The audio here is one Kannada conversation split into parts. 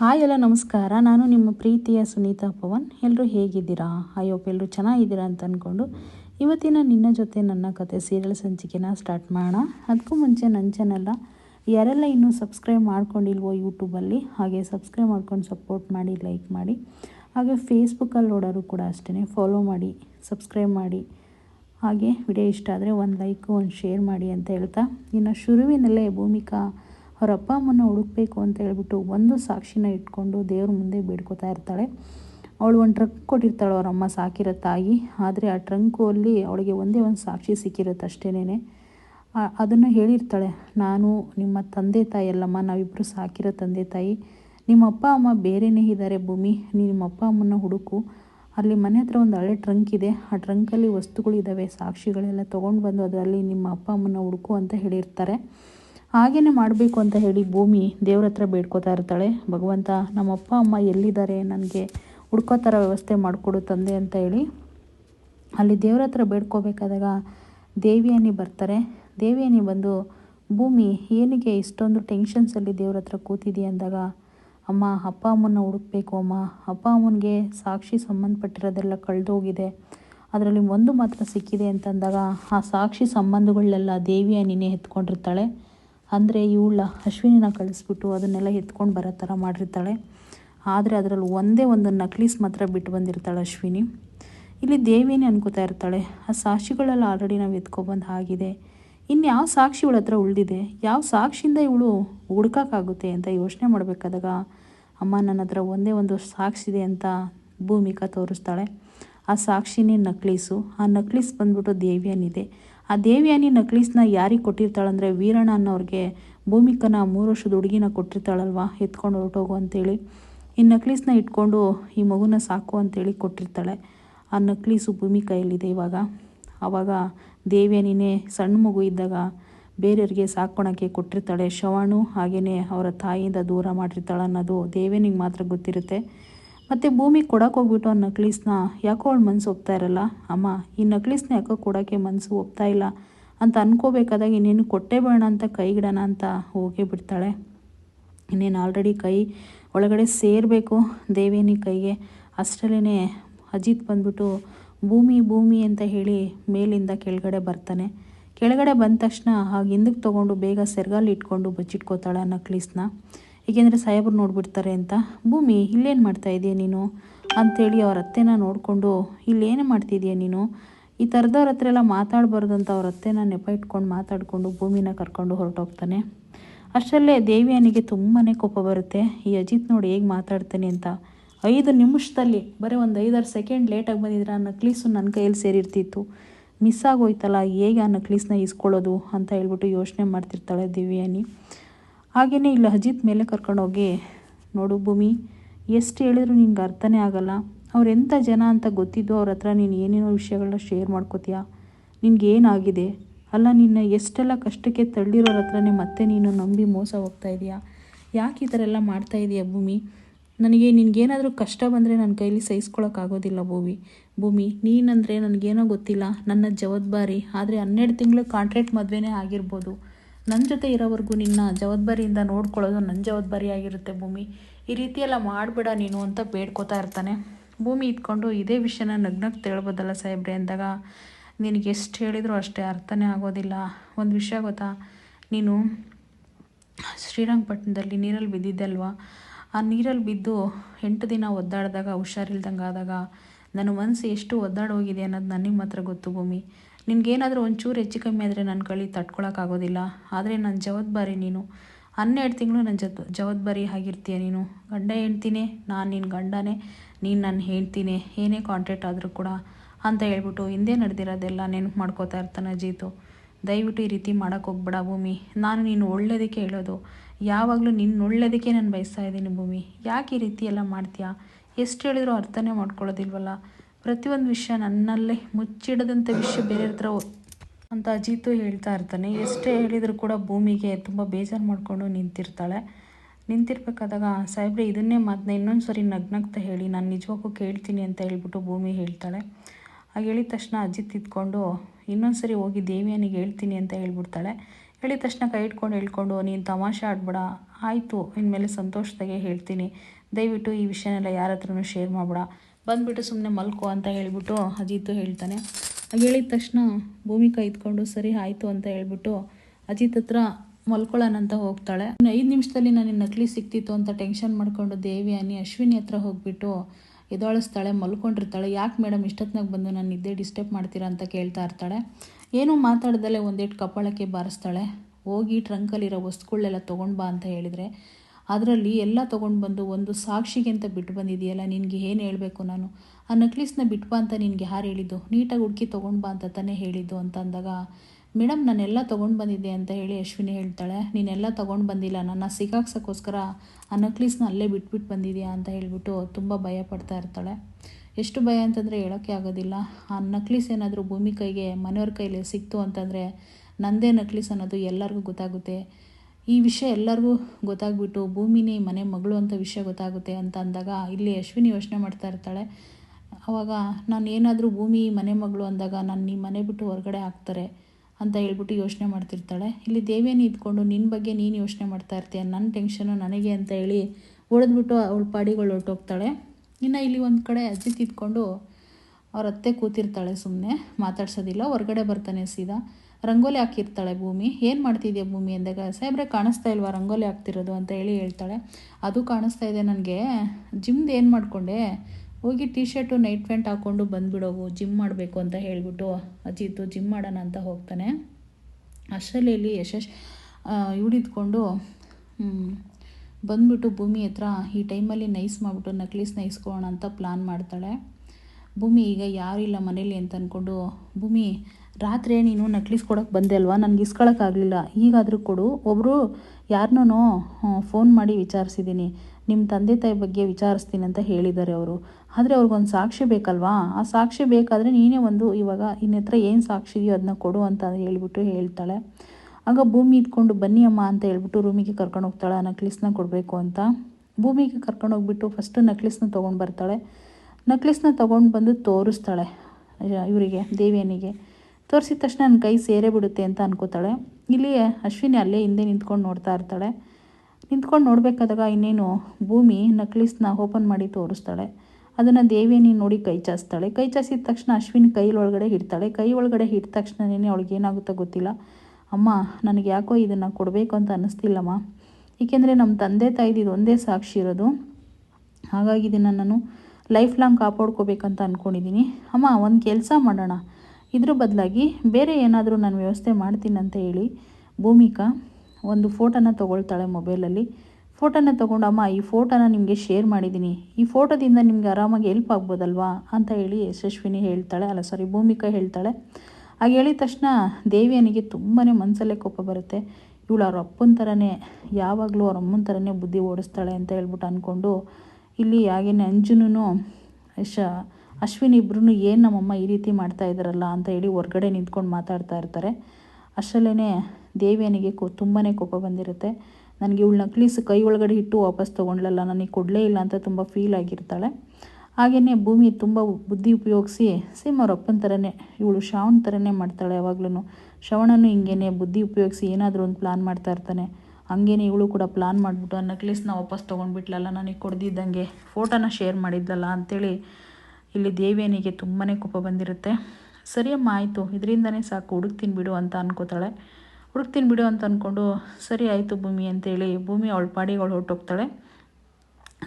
ಹಾಯ್ ಎಲ್ಲ ನಮಸ್ಕಾರ. ನಾನು ನಿಮ್ಮ ಪ್ರೀತಿಯ ಸುನೀತಾ ಪವನ್. ಎಲ್ಲರೂ ಹೇಗಿದ್ದೀರಾ? ಅಯ್ಯೋಪ್ ಎಲ್ಲರೂ ಚೆನ್ನಾಗಿದ್ದೀರಾ ಅಂತ ಅಂದ್ಕೊಂಡು ಇವತ್ತಿನ ನಿನ್ನ ಜೊತೆ ನನ್ನ ಕತೆ ಸೀರಿಯಲ್ ಸಂಚಿಕೆನ ಸ್ಟಾರ್ಟ್ ಮಾಡೋಣ. ಅದಕ್ಕೂ ಮುಂಚೆ ನನ್ನ ಚಾನಲ್ನ ಯಾರೆಲ್ಲ ಇನ್ನೂ ಸಬ್ಸ್ಕ್ರೈಬ್ ಮಾಡ್ಕೊಂಡಿಲ್ವೋ ಯೂಟ್ಯೂಬಲ್ಲಿ ಹಾಗೆ ಸಬ್ಸ್ಕ್ರೈಬ್ ಮಾಡ್ಕೊಂಡು ಸಪೋರ್ಟ್ ಮಾಡಿ ಲೈಕ್ ಮಾಡಿ, ಹಾಗೆ ಫೇಸ್ಬುಕ್ಕಲ್ಲಿ ನೋಡೋರು ಕೂಡ ಅಷ್ಟೇ ಫಾಲೋ ಮಾಡಿ ಸಬ್ಸ್ಕ್ರೈಬ್ ಮಾಡಿ, ಹಾಗೆ ವಿಡಿಯೋ ಇಷ್ಟ ಆದರೆ ಒಂದು ಲೈಕು ಒಂದು ಶೇರ್ ಮಾಡಿ ಅಂತ ಹೇಳ್ತಾ ಇನ್ನು ಶುರುವಿನಲ್ಲೇ ಭೂಮಿಕಾ ಅವ್ರ ಅಪ್ಪ ಅಮ್ಮನ ಹುಡುಕ್ಬೇಕು ಅಂತ ಹೇಳ್ಬಿಟ್ಟು ಒಂದು ಸಾಕ್ಷಿನ ಇಟ್ಕೊಂಡು ದೇವ್ರ ಮುಂದೆ ಬೇಡ್ಕೋತಾ ಇರ್ತಾಳೆ. ಅವಳು ಒಂದು ಟ್ರಂಕ್ ಕೊಟ್ಟಿರ್ತಾಳೆ ಅವ್ರ ಅಮ್ಮ ಸಾಕಿರೋ ತಾಯಿ. ಆದರೆ ಆ ಟ್ರಂಕು ಅಲ್ಲಿ ಅವಳಿಗೆ ಒಂದೇ ಒಂದು ಸಾಕ್ಷಿ ಸಿಕ್ಕಿರುತ್ತೆ ಅಷ್ಟೇನೆ ಅದನ್ನು ಹೇಳಿರ್ತಾಳೆ, ನಾನು ನಿಮ್ಮ ತಂದೆ ತಾಯಿ ಅಲ್ಲಮ್ಮ ನಾವಿಬ್ಬರು ಸಾಕಿರೋ ತಂದೆ ತಾಯಿ. ನಿಮ್ಮ ಅಪ್ಪ ಅಮ್ಮ ಬೇರೆಯೇ ಇದ್ದಾರೆ ಭೂಮಿ ನೀನು ನಿಮ್ಮ ಅಪ್ಪ ಅಮ್ಮನ ಹುಡುಕು. ಅಲ್ಲಿ ಮನೆ ಹತ್ರ ಒಂದು ಹಳೆ ಟ್ರಂಕ್ ಇದೆ, ಆ ಟ್ರಂಕಲ್ಲಿ ವಸ್ತುಗಳಿದ್ದಾವೆ ಸಾಕ್ಷಿಗಳೆಲ್ಲ ತೊಗೊಂಡು ಬಂದು ಅದರಲ್ಲಿ ನಿಮ್ಮ ಅಪ್ಪ ಅಮ್ಮನ ಹುಡುಕು ಅಂತ ಹೇಳಿರ್ತಾರೆ. ಹಾಗೇ ಮಾಡಬೇಕು ಅಂತ ಹೇಳಿ ಭೂಮಿ ದೇವ್ರ ಹತ್ರ ಬೇಡ್ಕೋತಾ ಇರ್ತಾಳೆ. ಭಗವಂತ ನಮ್ಮ ಅಪ್ಪ ಅಮ್ಮ ಎಲ್ಲಿದ್ದಾರೆ? ನನಗೆ ಹುಡ್ಕೋ ಥರ ವ್ಯವಸ್ಥೆ ಮಾಡಿಕೊಡು ತಂದೆ ಅಂತ ಹೇಳಿ. ಅಲ್ಲಿ ದೇವ್ರ ಹತ್ರ ಬೇಡ್ಕೋಬೇಕಾದಾಗ ದೇವಿಯನ್ನಿ ಬರ್ತಾರೆ. ದೇವಿಯನ್ನಿ ಬಂದು, ಭೂಮಿ ಏನಿಗೆ ಇಷ್ಟೊಂದು ಟೆನ್ಷನ್ಸಲ್ಲಿ ದೇವ್ರ ಹತ್ರ ಕೂತಿದೆ ಅಂದಾಗ, ಅಮ್ಮ, ಅಪ್ಪ ಅಮ್ಮನ ಹುಡುಕ್ಬೇಕು ಅಮ್ಮ. ಅಪ್ಪ ಅಮ್ಮನಿಗೆ ಸಾಕ್ಷಿ ಸಂಬಂಧಪಟ್ಟಿರೋದೆಲ್ಲ ಕಳೆದೋಗಿದೆ. ಅದರಲ್ಲಿ ಒಂದು ಮಾತ್ರ ಸಿಕ್ಕಿದೆ ಅಂತಂದಾಗ ಆ ಸಾಕ್ಷಿ ಸಂಬಂಧಗಳನ್ನೆಲ್ಲ ದೇವಿಯ ನಿನ್ನೆ ಎತ್ಕೊಂಡಿರ್ತಾಳೆ. ಅಂದರೆ ಇವಳ ಅಶ್ವಿನಿನ ಕಳಿಸ್ಬಿಟ್ಟು ಅದನ್ನೆಲ್ಲ ಎತ್ಕೊಂಡು ಬರೋ ಥರ ಮಾಡಿರ್ತಾಳೆ. ಆದರೆ ಅದರಲ್ಲಿ ಒಂದೇ ಒಂದು ನಕ್ಲೀಸ್ ಮಾತ್ರ ಬಿಟ್ಟು ಬಂದಿರ್ತಾಳೆ ಅಶ್ವಿನಿ. ಇಲ್ಲಿ ದೇವಿನೇ ಅನ್ಕೋತಾ ಇರ್ತಾಳೆ, ಆ ಸಾಕ್ಷಿಗಳೆಲ್ಲ ಆಲ್ರೆಡಿ ನಾವು ಎತ್ಕೊಬಂದು ಆಗಿದೆ ಇನ್ನು ಯಾವ ಸಾಕ್ಷಿ ಇವಳ ಹತ್ರ ಉಳಿದಿದೆ? ಯಾವ ಸಾಕ್ಷಿಯಿಂದ ಇವಳು ಹುಡ್ಕೋಕ್ಕಾಗುತ್ತೆ ಅಂತ ಯೋಚನೆ ಮಾಡಬೇಕಾದಾಗ ಅಮ್ಮ ನನ್ನ ಹತ್ರ ಒಂದೇ ಒಂದು ಸಾಕ್ಷಿ ಇದೆ ಅಂತ ಭೂಮಿಕಾ ತೋರಿಸ್ತಾಳೆ. ಆ ಸಾಕ್ಷಿನೇ ನಕ್ಲೀಸು. ಆ ನಕ್ಲೀಸ್ ಬಂದ್ಬಿಟ್ಟು ದೇವಿಯನಿದೆ ಆ ದೇವಿಯಾನಿ ನಕ್ಲೀಸ್ನ ಯಾರಿಗೆ ಕೊಟ್ಟಿರ್ತಾಳಂದರೆ ವೀರಣ್ಣ ಅನ್ನೋರಿಗೆ. ಭೂಮಿಕನ ಮೂರು ವರ್ಷದ ಹುಡುಗಿನ ಕೊಟ್ಟಿರ್ತಾಳಲ್ವ? ಎತ್ಕೊಂಡು ಹೊರಟೋಗು ಅಂತೇಳಿ. ಈ ನಕ್ಲೀಸ್ನ ಇಟ್ಕೊಂಡು ಈ ಮಗುನ ಸಾಕು ಅಂತೇಳಿ ಕೊಟ್ಟಿರ್ತಾಳೆ. ಆ ನಕ್ಲೀಸು ಭೂಮಿ ಕೈಯಲ್ಲಿದೆ ಇವಾಗ. ಆವಾಗ ದೇವಿಯಾನಿನೇ ಸಣ್ಣ ಮಗು ಇದ್ದಾಗ ಬೇರೆಯವ್ರಿಗೆ ಸಾಕೋಣಕ್ಕೆ ಕೊಟ್ಟಿರ್ತಾಳೆ. ಶವಣು ಹಾಗೆಯೇ ಅವರ ತಾಯಿಯಿಂದ ದೂರ ಮಾಡಿರ್ತಾಳೆ ಅನ್ನೋದು ದೇವ್ಯನಿಗೆ ಮಾತ್ರ ಗೊತ್ತಿರುತ್ತೆ. ಮತ್ತು ಭೂಮಿ ಕೊಡೋಕೆ ಹೋಗ್ಬಿಟ್ಟು ಆ ನಕ್ಲೀಸ್ನ ಯಾಕೋ ಅವಳು ಮನಸ್ಸು ಒಪ್ತಾ ಇರಲ್ಲ? ಅಮ್ಮ, ಈ ನಕ್ಲೀಸ್ನ ಯಾಕೋ ಕೊಡೋಕ್ಕೆ ಮನಸ್ಸು ಒಪ್ತಾ ಇಲ್ಲ? ಅಂತ ಅನ್ಕೋಬೇಕಾದಾಗ ಇನ್ನೇನು ಕೊಟ್ಟೇ ಬೇಡ ಅಂತ ಕೈಗಿಡೋಣ ಅಂತ ಹೋಗೇ ಬಿಡ್ತಾಳೆ. ಇನ್ನೇನು ಆಲ್ರೆಡಿ ಕೈ ಒಳಗಡೆ ಸೇರಬೇಕು ದೇವೇನಿ ಕೈಗೆ. ಅಷ್ಟರಲ್ಲೇ ಅಜಿತ್ ಬಂದ್ಬಿಟ್ಟು ಭೂಮಿ ಭೂಮಿ ಅಂತ ಹೇಳಿ ಮೇಲಿಂದ ಕೆಳಗಡೆ ಬರ್ತಾನೆ. ಕೆಳಗಡೆ ಬಂದ ತಕ್ಷಣ ಹಾಗೆ ಹಿಂದಕ್ಕೆ ತೊಗೊಂಡು ಬೇಗ ಸೆರ್ಗಾಲಿ ಇಟ್ಕೊಂಡು ಬಚ್ಚಿಟ್ಕೋತಾಳೆ ನಕ್ಲೀಸ್ನ. ಏಕೆಂದರೆ ಸಾಯಬ್ರು ನೋಡಿಬಿಡ್ತಾರೆ ಅಂತ, ಭೂಮಿ, ಇಲ್ಲೇನು ಮಾಡ್ತಾ ಇದೆಯಾ ನೀನು? ಅಂಥೇಳಿ ಅವ್ರ ಅತ್ತೆನ ನೋಡಿಕೊಂಡು, ಇಲ್ಲೇನು ಮಾಡ್ತಿದೀಯ ನೀನು? ಈ ಥರದವ್ರ ಹತ್ರ ಎಲ್ಲ ಮಾತಾಡಬಾರ್ದು ಅಂತ ಅವ್ರ ಅತ್ತೆನ ನೆಪ ಇಟ್ಕೊಂಡು ಮಾತಾಡಿಕೊಂಡು ಭೂಮಿನ ಕರ್ಕೊಂಡು ಹೊರಟೋಗ್ತಾನೆ. ಅಷ್ಟರಲ್ಲೇ ದೇವಿಯಾನಿಗೆ ತುಂಬಾ ಕೋಪ ಬರುತ್ತೆ, ಈ ಅಜಿತ್ ನೋಡಿ ಹೇಗೆ ಮಾತಾಡ್ತಾನೆ ಅಂತ? ಐದು ನಿಮಿಷದಲ್ಲಿ, ಬರೀ ಒಂದು ಐದಾರು ಸೆಕೆಂಡ್ ಲೇಟಾಗಿ ಬಂದಿದ್ರೆ ಆ ನಕ್ಲೀಸು ನನ್ನ ಕೈಯಲ್ಲಿ ಸೇರಿರ್ತಿತ್ತು. ಮಿಸ್ ಆಗೋಯ್ತಲ್ಲ, ಹೇಗೆ ಆ ನಕ್ಲೀಸ್ನ ಇಸ್ಕೊಳ್ಳೋದು ಅಂತ ಹೇಳ್ಬಿಟ್ಟು ಯೋಚನೆ ಮಾಡ್ತಿರ್ತಾಳೆ ದೇವಿಯಾನಿ ಹಾಗೆಯೇ ಇಲ್ಲಿ ಅಜಿತ್ ಮೇಲೆ ಕರ್ಕೊಂಡೋಗಿ ನೋಡು ಭೂಮಿ, ಎಷ್ಟು ಹೇಳಿದ್ರು ನಿನ್ಗೆ ಅರ್ಥನೇ ಆಗಲ್ಲ. ಅವ್ರು ಎಂಥ ಜನ ಅಂತ ಗೊತ್ತಿದ್ದು ಅವ್ರ ಹತ್ರ ನೀನು ಏನೇನೋ ವಿಷಯಗಳನ್ನ ಶೇರ್ ಮಾಡ್ಕೋತೀಯ? ನಿನಗೇನಾಗಿದೆ ಅಲ್ಲ, ನಿನ್ನ ಎಷ್ಟೆಲ್ಲ ಕಷ್ಟಕ್ಕೆ ತಳ್ಳಿರೋರ ಹತ್ರನೇ ಮತ್ತೆ ನೀನು ನಂಬಿ ಮೋಸ ಹೋಗ್ತಾ ಇದೆಯಾ? ಯಾಕೆ ಈ ಥರ ಎಲ್ಲ ಮಾಡ್ತಾ ಇದೆಯಾ ಭೂಮಿ? ನನಗೆ ನಿನಗೇನಾದರೂ ಕಷ್ಟ ಬಂದರೆ ನನ್ನ ಕೈಲಿ ಸಹಿಸ್ಕೊಳಕ್ಕಾಗೋದಿಲ್ಲ ಭೂಮಿ. ಭೂಮಿ, ನೀನಂದರೆ ನನಗೇನೋ ಗೊತ್ತಿಲ್ಲ. ನನ್ನ ಜವಾಬ್ದಾರಿ. ಆದರೆ ಹನ್ನೆರಡು ತಿಂಗಳು ಕಾಂಟ್ರಾಕ್ಟ್ ಮದುವೆನೇ ಆಗಿರ್ಬೋದು. ನನ್ನ ಜೊತೆ ಇರೋವರೆಗೂ ನಿನ್ನ ಜವಾಬ್ದಾರಿಯಿಂದ ನೋಡ್ಕೊಳ್ಳೋದು ನನ್ನ ಜವಾಬ್ದಾರಿಯಾಗಿರುತ್ತೆ ಭೂಮಿ. ಈ ರೀತಿಯೆಲ್ಲ ಮಾಡಬೇಡ ನೀನು ಅಂತ ಬೇಡ್ಕೋತಾ ಇರ್ತಾನೆ. ಭೂಮಿ ಇಟ್ಕೊಂಡು ಇದೇ ವಿಷಯನ ನಗ್ನಕ್ಕೆ ತೇಳ್ಬೋದಲ್ಲ ಸಾಹೇಬ್ರೆ ಅಂದಾಗ ನಿನಗೆ ಎಷ್ಟು ಹೇಳಿದರೂ ಅಷ್ಟೇ ಅರ್ಥನೇ ಆಗೋದಿಲ್ಲ. ಒಂದು ವಿಷಯ ಗೊತ್ತಾ? ನೀನು ಶ್ರೀರಂಗಪಟ್ಟಣದಲ್ಲಿ ನೀರಲ್ಲಿ ಬಿದ್ದಿದ್ದೆ ಅಲ್ವಾ? ಆ ನೀರಲ್ಲಿ ಬಿದ್ದು ಎಂಟು ದಿನ ಒದ್ದಾಡಿದಾಗ ಹುಷಾರಿಲ್ದಂಗೆ ಆದಾಗ ನನ್ನ ಮನಸ್ಸು ಎಷ್ಟು ಒದ್ದಾಡೋಗಿದೆ ಅನ್ನೋದು ನನಗೆ ಮಾತ್ರ ಗೊತ್ತು ಭೂಮಿ. ನಿನಗೇನಾದರೂ ಒಂಚೂರು ಹೆಚ್ಚು ಕಮ್ಮಿ ಆದರೆ ನನ್ನ ಕಳಿ ತಡ್ಕೊಳಕ್ಕಾಗೋದಿಲ್ಲ ಆದರೆ ನನ್ನ ಜವಾಬ್ದಾರಿ ನೀನು. ಹನ್ನೆರಡು ತಿಂಗಳು ನನ್ನ ಜೊತೆ ಜವಾಬ್ದಾರಿ ಆಗಿರ್ತೀಯ ನೀನು. ಗಂಡ ಹೆಂಡ್ತಿನೇ ನಾನು ನಿನ್ನ ಗಂಡನೇ, ನೀನು ನನ್ನ ಹೇಳ್ತೀನಿ ಏನೇ ಕಾಂಟ್ಯಾಕ್ಟ್ ಆದರೂ ಕೂಡ. ಅಂತ ಹೇಳ್ಬಿಟ್ಟು ಹಿಂದೆ ನಡೆದಿರೋದೆಲ್ಲ ನೆನಪು ಮಾಡ್ಕೋತಾ ಇರ್ತಾನೆ ಅಜೀತು ದಯವಿಟ್ಟು ಈ ರೀತಿ ಮಾಡೋಕ್ಕೆ ಹೋಗ್ಬೇಡ ಭೂಮಿ. ನಾನು ನೀನು ಒಳ್ಳೇದಕ್ಕೆ ಹೇಳೋದು. ಯಾವಾಗಲೂ ನಿನ್ನ ಒಳ್ಳೇದಕ್ಕೆ ನಾನು ಬಯಸ್ತಾ ಇದ್ದೀನಿ ಭೂಮಿ. ಯಾಕೆ ಈ ರೀತಿ ಎಲ್ಲ ಮಾಡ್ತೀಯಾ? ಎಷ್ಟು ಹೇಳಿದರೂ ಅರ್ಥನೇ ಮಾಡ್ಕೊಳ್ಳೋದಿಲ್ವಲ್ಲ. ಪ್ರತಿಯೊಂದು ವಿಷಯ ನನ್ನಲ್ಲೇ ಮುಚ್ಚಿಡದಂಥ ವಿಷಯ ಬೇರೆ ಹತ್ರ ಅಂತ ಅಜಿತು ಹೇಳ್ತಾ ಇರ್ತಾನೆ. ಎಷ್ಟೇ ಹೇಳಿದರೂ ಕೂಡ ಭೂಮಿಗೆ ತುಂಬ ಬೇಜಾರು ಮಾಡಿಕೊಂಡು ನಿಂತಿರ್ತಾಳೆ. ನಿಂತಿರ್ಬೇಕಾದಾಗ, ಸಾಹೇಬ್ರೆ, ಇದನ್ನೇ ಮಾತನ್ನ ಇನ್ನೊಂದು ಸರಿ ನಗ್ನಗ್ತಾ ಹೇಳಿ, ನಾನು ನಿಜವಾಗೂ ಕೇಳ್ತೀನಿ ಅಂತ ಹೇಳ್ಬಿಟ್ಟು ಭೂಮಿ ಹೇಳ್ತಾಳೆ. ಹಾಗೆ ಹೇಳಿದ ತಕ್ಷಣ ಅಜಿತ್ ಇದ್ಕೊಂಡು, ಇನ್ನೊಂದು ಸರಿ ಹೋಗಿ ದೇವಿಯನಿಗೆ ಹೇಳ್ತೀನಿ ಅಂತ ಹೇಳ್ಬಿಡ್ತಾಳೆ. ಹೇಳಿದ ತಕ್ಷಣ ಕೈ ಇಟ್ಕೊಂಡು ಹೇಳ್ಕೊಂಡು, ನೀನು ತಮಾಷೆ ಆಡ್ಬೇಡ. ಆಯಿತು, ಇನ್ಮೇಲೆ ಸಂತೋಷದಾಗೆ ಹೇಳ್ತೀನಿ. ದಯವಿಟ್ಟು ಈ ವಿಷಯನೆಲ್ಲ ಯಾರ ಹತ್ರನೂ ಶೇರ್ ಮಾಡಬೇಡ. ಬಂದುಬಿಟ್ಟು ಸುಮ್ಮನೆ ಮಲ್ಕೋ ಅಂತ ಹೇಳಿಬಿಟ್ಟು ಅಜಿತು ಹೇಳ್ತಾನೆ. ಹೇಳಿದ ತಕ್ಷಣ ಭೂಮಿಕಾ ಇದ್ಕೊಂಡು, ಸರಿ, ಆಯಿತು ಅಂತ ಹೇಳ್ಬಿಟ್ಟು ಅಜಿತ್ ಹತ್ರ ಮಲ್ಕೊಳ್ಳೋಣ ಅಂತ ಹೋಗ್ತಾಳೆ. ಐದು ನಿಮಿಷದಲ್ಲಿ ನನಗೆ ನಕಲಿ ಸಿಕ್ತಿತ್ತು ಅಂತ ಟೆನ್ಷನ್ ಮಾಡ್ಕೊಂಡು ದೇವಿ, ಅನಿ, ಅಶ್ವಿನಿ ಹತ್ರ ಹೋಗ್ಬಿಟ್ಟು ಎದೊಳಿಸ್ತಾಳೆ, ಮಲ್ಕೊಂಡಿರ್ತಾಳೆ. ಯಾಕೆ ಮೇಡಮ್ ಇಷ್ಟೊತ್ತಿನಾಗ ಬಂದು ನಾನು ನಿದ್ದೆ ಡಿಸ್ಟರ್ಬ್ ಮಾಡ್ತೀರಾ ಅಂತ ಕೇಳ್ತಾ ಇರ್ತಾಳೆ. ಏನೂ ಮಾತಾಡ್ದಲ್ಲೇ ಒಂದೇಟು ಕಪಾಳಕ್ಕೆ ಬಾರಿಸ್ತಾಳೆ. ಹೋಗಿ ಟ್ರಂಕಲ್ಲಿರೋ ವಸ್ತುಗಳೆಲ್ಲ ತೊಗೊಂಡು ಬಾ ಅಂತ ಹೇಳಿದರೆ ಅದರಲ್ಲಿ ಎಲ್ಲ ತೊಗೊಂಡು ಬಂದು ಒಂದು ಸಾಕ್ಷಿಗೆ ಅಂತ ಬಿಟ್ಟು ಬಂದಿದೆಯಲ್ಲ, ನಿನಗೆ ಏನು ಹೇಳಬೇಕು ನಾನು? ಆ ನಕ್ಲಿಸ್ನ ಬಿಟ್ಟು ಬಾ ಅಂತ ನಿನಗೆ ಯಾರು ಹೇಳಿದ್ದು? ನೀಟಾಗಿ ಹುಡುಕಿ ತೊಗೊಂಡು ಬಾ ಅಂತ ತಾನೇ ಹೇಳಿದ್ದು ಅಂತ ಅಂದಾಗ ಮೇಡಮ್ ನಾನೆಲ್ಲ ತೊಗೊಂಡು ಬಂದಿದ್ದೆ ಅಂತ ಹೇಳಿ ಅಶ್ವಿನಿ ಹೇಳ್ತಾಳೆ. ನೀನೆಲ್ಲ ತೊಗೊಂಡು ಬಂದಿಲ್ಲ. ನನ್ನ ಸಿಗಾಕ್ಸೋಕ್ಕೋಸ್ಕರ ಆ ನಕ್ಲೀಸ್ನ ಅಲ್ಲೇ ಬಿಟ್ಬಿಟ್ಟು ಬಂದಿದ್ಯಾ ಅಂತ ಹೇಳಿಬಿಟ್ಟು ತುಂಬ ಭಯ ಪಡ್ತಾ ಇರ್ತಾಳೆ. ಎಷ್ಟು ಭಯ ಅಂತಂದರೆ ಹೇಳೋಕ್ಕೆ ಆಗೋದಿಲ್ಲ. ಆ ನಕ್ಲೀಸ್ ಏನಾದರೂ ಭೂಮಿ ಕೈಗೆ ಮನೆಯವ್ರ ಕೈಲಿ ಸಿಕ್ತು ಅಂತಂದರೆ ನಂದೇ ನಕ್ಲೀಸ್ ಅನ್ನೋದು ಎಲ್ಲರಿಗೂ ಗೊತ್ತಾಗುತ್ತೆ. ಈ ವಿಷಯ ಎಲ್ಲರಿಗೂ ಗೊತ್ತಾಗ್ಬಿಟ್ಟು ಭೂಮಿನೇ ಮನೆ ಮಗಳು ಅಂತ ವಿಷಯ ಗೊತ್ತಾಗುತ್ತೆ ಅಂತ ಅಂದಾಗ, ಇಲ್ಲಿ ಅಶ್ವಿನಿ ಯೋಚನೆ ಮಾಡ್ತಾ ಇರ್ತಾಳೆ. ಅವಾಗ, ನಾನು ಏನಾದರೂ ಭೂಮಿ, ಮನೆ ಮಗಳು ಅಂದಾಗ ನಾನು ನಿಮ್ಮ ಮನೆ ಬಿಟ್ಟು ಹೊರಗಡೆ ಹಾಕ್ತಾರೆ ಅಂತ ಹೇಳ್ಬಿಟ್ಟು ಯೋಚನೆ ಮಾಡ್ತಿರ್ತಾಳೆ. ಇಲ್ಲಿ ದೇವಿಯನ್ನು ಇದ್ಕೊಂಡು ನಿನ್ನ ಬಗ್ಗೆ ನೀನು ಯೋಚನೆ ಮಾಡ್ತಾ ಇರ್ತೀಯ ನನ್ನ ಟೆನ್ಷನು ನನಗೆ ಅಂತ ಹೇಳಿ ಹೊಡೆದ್ಬಿಟ್ಟು ಅವಳ ಪಾಡಿಗಳು ಹೊರಟೋಗ್ತಾಳೆ. ಇನ್ನು ಇಲ್ಲಿ ಒಂದು ಕಡೆ ಅಜಿತ್ ಇದ್ಕೊಂಡು ಅವ್ರ ಅತ್ತೆ ಕೂತಿರ್ತಾಳೆ ಸುಮ್ಮನೆ ಮಾತಾಡ್ಸೋದಿಲ್ಲ, ಹೊರಗಡೆ ಬರ್ತಾನೆ ಸೀದಾ. ರಂಗೋಲಿ ಹಾಕಿರ್ತಾಳೆ ಭೂಮಿ. ಏನು ಮಾಡ್ತಿದ್ಯಾ ಭೂಮಿ ಅಂದಾಗ, ಸಾಹೇಬ್ರೆ, ಕಾಣಿಸ್ತಾ ಇಲ್ವಾ ರಂಗೋಲಿ ಹಾಕ್ತಿರೋದು? ಅಂತ ಹೇಳಿ ಹೇಳ್ತಾಳೆ. ಅದು ಕಾಣಿಸ್ತಾ ಇದೆ ನನಗೆ. ಜಿಮ್ದು ಏನು ಮಾಡಿಕೊಂಡೆ? ಹೋಗಿ ಟಿ ಶರ್ಟು ನೈಟ್ ಪ್ಯಾಂಟ್ ಹಾಕ್ಕೊಂಡು ಬಂದುಬಿಡೋವು ಜಿಮ್ ಮಾಡಬೇಕು ಅಂತ ಹೇಳಿಬಿಟ್ಟು ಅಜಿತ್ತು ಜಿಮ್ ಮಾಡೋಣ ಅಂತ ಹೋಗ್ತಾನೆ. ಅಷ್ಟರಲ್ಲಿ ಯಶಸ್ ಇವಡಿದ್ಕೊಂಡು ಬಂದ್ಬಿಟ್ಟು ಭೂಮಿ ಹತ್ರ ಈ ಟೈಮಲ್ಲಿ ನೈಸ್ ಮಾಡಿಬಿಟ್ಟು ನಕ್ಲೀಸ್ ನೈಸ್ಕೋಣ ಅಂತ ಪ್ಲಾನ್ ಮಾಡ್ತಾಳೆ. ಭೂಮಿ ಈಗ ಯಾರಿಲ್ಲ ಮನೇಲಿ ಅಂತ ಅಂದ್ಕೊಂಡು ಭೂಮಿ, ರಾತ್ರಿ ನೀನು ನಕ್ಲಿಸ್ ಕೊಡೋಕೆ ಬಂದೆ ಅಲ್ವಾ? ನನಗೆ ಇಸ್ಕೊಳಕ್ಕಾಗಲಿಲ್ಲ ಈಗಾದರೂ ಕೊಡು. ಒಬ್ಬರು ಯಾರನ್ನೂ ಫೋನ್ ಮಾಡಿ ವಿಚಾರಿಸಿದ್ದೀನಿ ನಿಮ್ಮ ತಂದೆ ತಾಯಿ ಬಗ್ಗೆ ವಿಚಾರಿಸ್ತೀನಿ ಅಂತ ಹೇಳಿದ್ದಾರೆ ಅವರು. ಆದರೆ ಅವ್ರಿಗೊಂದು ಸಾಕ್ಷಿ ಬೇಕಲ್ವಾ? ಆ ಸಾಕ್ಷಿ ಬೇಕಾದರೆ ನೀನೇ ಒಂದು ಇವಾಗ ಇನ್ನತ್ರ ಏನು ಸಾಕ್ಷಿ ಇದೆಯೋ ಅದನ್ನ ಕೊಡು ಅಂತ ಹೇಳಿಬಿಟ್ಟು ಹೇಳ್ತಾಳೆ. ಆಗ ಭೂಮಿ ಇದ್ಕೊಂಡು, ಬನ್ನಿ ಅಮ್ಮ ಅಂತ ಹೇಳ್ಬಿಟ್ಟು ರೂಮಿಗೆ ಕರ್ಕೊಂಡು ಹೋಗ್ತಾಳೆ ಆ ನಕ್ಲಿಸ್ನ ಕೊಡಬೇಕು ಅಂತ. ಭೂಮಿಗೆ ಕರ್ಕೊಂಡು ಹೋಗ್ಬಿಟ್ಟು ಫಸ್ಟು ನಕ್ಲಿಸ್ನ ತೊಗೊಂಡು ಬರ್ತಾಳೆ. ನಕ್ಲೀಸ್ನ ತೊಗೊಂಡು ಬಂದು ತೋರಿಸ್ತಾಳೆ ಇವರಿಗೆ, ದೇವಿಯನಿಗೆ. ತೋರಿಸಿದ ತಕ್ಷಣ ನನ್ನ ಕೈ ಸೇರೇ ಬಿಡುತ್ತೆ ಅಂತ ಅನ್ಕೋತಾಳೆ. ಇಲ್ಲಿ ಅಶ್ವಿನಿ ಅಲ್ಲೇ ಹಿಂದೆ ನಿಂತ್ಕೊಂಡು ನೋಡ್ತಾ ಇರ್ತಾಳೆ. ನಿಂತ್ಕೊಂಡು ನೋಡಬೇಕಾದಾಗ ಇನ್ನೇನು, ಭೂಮಿ ನಕ್ಲಿಸ್ನ ಓಪನ್ ಮಾಡಿ ತೋರಿಸ್ತಾಳೆ. ಅದನ್ನು ದೇವಿಯನಿ ನೋಡಿ ಕೈ ಚಾಸ್ತಾಳೆ ಕೈ ಚಾಸಿದ ತಕ್ಷಣ ಅಶ್ವಿನಿ ಒಳಗಡೆ ಹಿಡ್ತಾಳೆ. ಕೈ ಒಳಗಡೆ ಹಿಡಿದ ತಕ್ಷಣನೇ ಅವಳಿಗೆ ಏನಾಗುತ್ತೋ ಗೊತ್ತಿಲ್ಲ. ಅಮ್ಮ, ನನಗೆ ಯಾಕೋ ಇದನ್ನು ಕೊಡಬೇಕು ಅಂತ ಅನ್ನಿಸ್ತಿಲ್ಲಮ್ಮ ಏಕೆಂದರೆ ನಮ್ಮ ತಂದೆ ತಾಯಿದು ಇದೊಂದೇ ಸಾಕ್ಷಿ ಇರೋದು. ಹಾಗಾಗಿ ಇದನ್ನು ನಾನು ಲೈಫ್ ಲಾಂಗ್ ಕಾಪಾಡ್ಕೋಬೇಕಂತ ಅಂದ್ಕೊಂಡಿದ್ದೀನಿ ಅಮ್ಮ, ಒಂದು ಕೆಲಸ ಮಾಡೋಣ. ಇದ್ರ ಬದಲಾಗಿ ಬೇರೆ ಏನಾದರೂ ನಾನು ವ್ಯವಸ್ಥೆ ಮಾಡ್ತೀನಿ ಅಂತ ಹೇಳಿ ಭೂಮಿಕಾ ಒಂದು ಫೋಟೋನ ತೊಗೊಳ್ತಾಳೆ ಮೊಬೈಲಲ್ಲಿ ಫೋಟೋನ ತೊಗೊಂಡು, ಅಮ್ಮ, ಈ ಫೋಟೋನ ನಿಮಗೆ ಶೇರ್ ಮಾಡಿದ್ದೀನಿ ಈ ಫೋಟೋದಿಂದ ನಿಮಗೆ ಆರಾಮಾಗಿ ಹೆಲ್ಪ್ ಆಗ್ಬೋದಲ್ವಾ? ಅಂತ ಹೇಳಿ ಯಶಸ್ವಿನಿ ಹೇಳ್ತಾಳೆ. ಅಲ್ಲ ಸಾರಿ ಭೂಮಿಕಾ ಹೇಳ್ತಾಳೆ. ಹಾಗೆ ಹೇಳಿದ ತಕ್ಷಣ ದೇವಿಯನಿಗೆ ತುಂಬಾ ಮನಸ್ಸಲ್ಲೇ ಕೋಪ ಬರುತ್ತೆ. ಇವಳು ಅವ್ರ ಅಪ್ಪನ ಥರನೇ ಯಾವಾಗಲೂ ಅವ್ರ ಅಮ್ಮನ ಥರನೇ ಬುದ್ಧಿ ಓಡಿಸ್ತಾಳೆ ಅಂತ ಹೇಳ್ಬಿಟ್ಟು ಅಂದ್ಕೊಂಡು ಇಲ್ಲಿ ಹಾಗೇನೆ ಅಂಜುನೂ ಶ ಅಶ್ವಿನ್ ಇಬ್ಬರೂ ಏನು ನಮ್ಮಮ್ಮ ಈ ರೀತಿ ಮಾಡ್ತಾ ಇದ್ದಾರಲ್ಲ ಅಂತ ಹೇಳಿ ಹೊರ್ಗಡೆ ನಿಂತ್ಕೊಂಡು ಮಾತಾಡ್ತಾ ಇರ್ತಾರೆ. ಅಷ್ಟರಲ್ಲೇ ದೇವಿಯನಿಗೆ ಕೋ ತುಂಬಾ ಕೋಪ ಬಂದಿರುತ್ತೆ. ನನಗೆ ಇವಳು ನಕ್ಲೀಸ್ ಕೈ ಒಳಗಡೆ ಇಟ್ಟು ವಾಪಸ್ ತೊಗೊಂಡ್ಲಲ್ಲ ನನಗೆ ಕೊಡಲೇ ಇಲ್ಲ ಅಂತ ತುಂಬ ಫೀಲ್ ಆಗಿರ್ತಾಳೆ. ಹಾಗೆಯೇ ಭೂಮಿ ತುಂಬ ಬುದ್ಧಿ ಉಪಯೋಗಿಸಿ ಸೇಮ್ ಅವ್ರ ಅಪ್ಪನ ಥರನೇ ಇವಳು ಶ್ರಾವಣ ಥರನೇ ಮಾಡ್ತಾಳೆ ಯಾವಾಗ್ಲೂ ಶ್ರವಣನು ಹಿಂಗೇನೆ ಬುದ್ಧಿ ಉಪಯೋಗಿಸಿ ಏನಾದರೂ ಒಂದು ಪ್ಲಾನ್ ಮಾಡ್ತಾ ಇರ್ತಾನೆ. ಹಂಗೇನೆ ಇವಳು ಕೂಡ ಪ್ಲಾನ್ ಮಾಡಿಬಿಟ್ಟು, ಆ ನೆಕ್ಲೆಸ್ನ ವಾಪಸ್ ತೊಗೊಂಡ್ಬಿಟ್ಲಲ್ಲ ನನಗೆ ಕೊಡ್ದಿದ್ದಂಗೆ ಫೋಟೋನ ಶೇರ್ ಮಾಡಿದ್ಲಲ್ಲ ಅಂಥೇಳಿ ಇಲ್ಲಿ ದೇವಿಯನಿಗೆ ತುಂಬಾ ಕೋಪ ಬಂದಿರುತ್ತೆ. ಸರಿಯಮ್ಮ, ಆಯಿತು. ಇದರಿಂದನೇ ಸಾಕು. ಹುಡುಕ್ತೀನಿ ಬಿಡು ಅಂತ ಅನ್ಕೋತಾಳೆ. ಹುಡುಕ್ತೀನಿ ಬಿಡು ಅಂತ ಅಂದ್ಕೊಂಡು ಸರಿ ಆಯಿತು ಭೂಮಿ ಅಂತೇಳಿ ಭೂಮಿ ಅವಳ ಪಾಡಿಗೆ ಅವಳು ಹೊರಟೋಗ್ತಾಳೆ.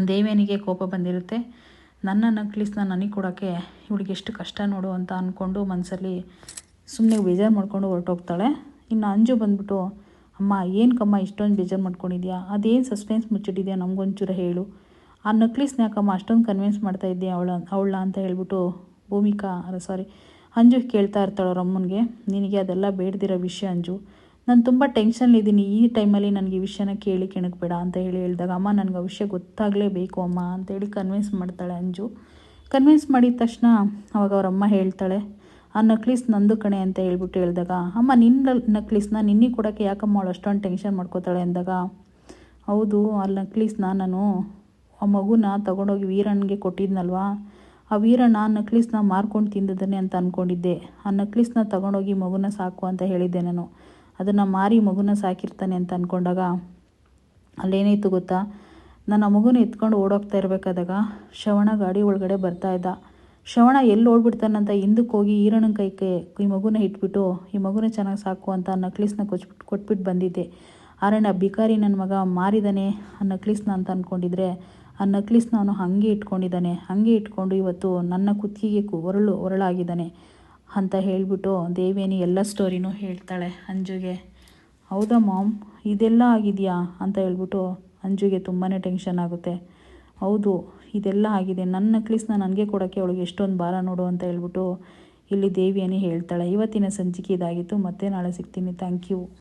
ದೇವಿಯನಿಗೆ ಕೋಪ ಬಂದಿರುತ್ತೆ. ನನ್ನ ನಕ್ಲೀಸ್ನ ನನಗೆ ಕೊಡೋಕ್ಕೆ ಇವಳಿಗೆ ಎಷ್ಟು ಕಷ್ಟ ನೋಡು ಅಂತ ಅಂದ್ಕೊಂಡು ಮನಸ್ಸಲ್ಲಿ ಸುಮ್ಮನೆ ಬೇಜಾರು ಮಾಡಿಕೊಂಡು ಹೊರಟೋಗ್ತಾಳೆ. ಇನ್ನು ಅಂಜು ಬಂದ್ಬಿಟ್ಟು ಅಮ್ಮ, ಏನು ಕಮ್ಮ, ಇಷ್ಟೊಂದು ಬೇಜಾರು ಮಾಡ್ಕೊಂಡಿದ್ಯಾ? ಅದೇನು ಸಸ್ಪೆನ್ಸ್ ಮುಚ್ಚಿಟ್ಟಿದ್ಯಾ? ನಮಗೊಂಚೂರು ಹೇಳು. ಆ ನಕ್ಲಿ ಯಾಕಮ್ಮ ಅಷ್ಟೊಂದು ಕನ್ವಿನ್ಸ್ ಮಾಡ್ತಾ ಇದ್ದೆ ಅವಳ ಅವಳ ಅಂತ ಹೇಳ್ಬಿಟ್ಟು ಭೂಮಿಕಾ ಸಾರಿ ಅಂಜು ಕೇಳ್ತಾ ಇರ್ತಾಳೆ ಅವ್ರ ಅಮ್ಮನಿಗೆ ನಿನಗೆ ಅದೆಲ್ಲ ಬೇಡದಿರೋ ವಿಷಯ ಅಂಜು. ನಾನು ತುಂಬ ಟೆನ್ಷನ್ಲಿದ್ದೀನಿ ಈ ಟೈಮಲ್ಲಿ ನನಗೆ ಈ ವಿಷಯನ ಕೇಳಿ ಕೆಣಕಬೇಡ ಅಂತ ಹೇಳಿ ಹೇಳಿದಾಗ, ಅಮ್ಮ, ನನಗೆ ಆ ವಿಷಯ ಗೊತ್ತಾಗಲೇಬೇಕು ಅಮ್ಮ ಅಂತೇಳಿ ಕನ್ವಿನ್ಸ್ ಮಾಡ್ತಾಳೆ ಅಂಜು. ಕನ್ವಿನ್ಸ್ ಮಾಡಿದ ತಕ್ಷಣ ಅವಾಗ ಅವ್ರ ಅಮ್ಮ ಹೇಳ್ತಾಳೆ ಆ ನಕ್ಲೀಸ್ ನಂದು ಕಣೆ ಅಂತ ಹೇಳ್ಬಿಟ್ಟು ಹೇಳಿದಾಗ, ಅಮ್ಮ, ನಿನ್ನ ನಕ್ಲೀಸ್ನ ನಿನ್ನೆ ಕೊಡೋಕ್ಕೆ ಯಾಕಮ್ಮ ಅವಳು ಅಷ್ಟೊಂದು ಟೆನ್ಷನ್ ಮಾಡ್ಕೋತಾಳೆ? ಅಂದಾಗ, ಹೌದು, ಆ ನಕ್ಲೀಸ್ನ ನಾನು ಆ ಮಗುನ ತಗೊಂಡೋಗಿ ವೀರಣ್ಣಗೆ ಕೊಟ್ಟಿದ್ನಲ್ವಾ? ಆ ವೀರಣ್ಣ ಆ ನಕ್ಲೀಸ್ನ ಮಾರ್ಕೊಂಡು ತಿಂದಿದ್ದಾನೆ ಅಂತ ಅಂದ್ಕೊಂಡಿದ್ದೆ ಆ ನಕ್ಲೀಸ್ನ ತಗೊಂಡೋಗಿ ಮಗುನ ಸಾಕು ಅಂತ ಹೇಳಿದ್ದೆ ನಾನು. ಅದನ್ನು ಮಾರಿ ಮಗುನ ಸಾಕಿರ್ತಾನೆ ಅಂತ ಅಂದ್ಕೊಂಡಾಗ ಅಲ್ಲೇನಾಯಿತು ಗೊತ್ತಾ? ನನ್ನ ಮಗುನ ಎತ್ಕೊಂಡು ಓಡೋಗ್ತಾ ಇರಬೇಕಾದಾಗ ಶ್ರವಣ ಗಾಡಿ ಒಳಗಡೆ ಬರ್ತಾ ಇದ್ದ. ಶ್ರವಣ ಎಲ್ಲಿ ಓಡ್ಬಿಡ್ತಾನಂತ ಹಿಂದಕ್ಕೆ ಹೋಗಿ ಈರಣ್ಣನ ಕೈ ಕೈ ಈ ಮಗುನ ಇಟ್ಬಿಟ್ಟು, ಈ ಮಗುನ ಚೆನ್ನಾಗಿ ಸಾಕು ಅಂತ ನಕ್ಲೀಸ್ನ ಕೊಚ್ಬಿಟ್ಟು ಕೊಟ್ಬಿಟ್ಟು ಬಂದಿದ್ದೆ. ಆರಣ್ಣ ಬಿಕಾರಿ ನನ್ನ ಮಗ ಮಾರಿದಾನೆ ಆ ನಕ್ಲೀಸ್ನ ಅಂತ ಅಂದ್ಕೊಂಡಿದ್ರೆ ಆ ನಕ್ಲಿಸ್ನ ಅವನು ಹಾಗೆ ಇಟ್ಕೊಂಡಿದ್ದಾನೆ. ಹಾಗೆ ಇಟ್ಕೊಂಡು ಇವತ್ತು ನನ್ನ ಕುತ್ತಿಗೆ ಒರಳು, ಒರಳಾಗಿದ್ದಾನೆ ಅಂತ ಹೇಳಿಬಿಟ್ಟು ದೇವೇನಿ ಎಲ್ಲ ಸ್ಟೋರಿನೂ ಹೇಳ್ತಾಳೆ ಅಂಜುಗೆ. ಹೌದಾ ಮಾಮ್? ಇದೆಲ್ಲ ಆಗಿದೆಯಾ? ಅಂತ ಹೇಳ್ಬಿಟ್ಟು ಅಂಜುಗೆ ತುಂಬಾ ಟೆನ್ಷನ್ ಆಗುತ್ತೆ. ಹೌದು ಇದೆಲ್ಲ ಆಗಿದೆ. ನನ್ನ ನಕ್ಲಿಸ್ನ ನನಗೆ ಕೊಡೋಕ್ಕೆ ಅವಳಿಗೆ ಎಷ್ಟೊಂದು ಭಾರ ನೋಡು ಅಂತ ಹೇಳ್ಬಿಟ್ಟು ಇಲ್ಲಿ ದೇವಿಯನ್ನೇ ಹೇಳ್ತಾಳೆ. ಇವತ್ತಿನ ಸಂಚಿಕೆ ಇದಾಗಿತ್ತು. ಮತ್ತೆ ನಾಳೆ ಸಿಗ್ತೀನಿ. Thank you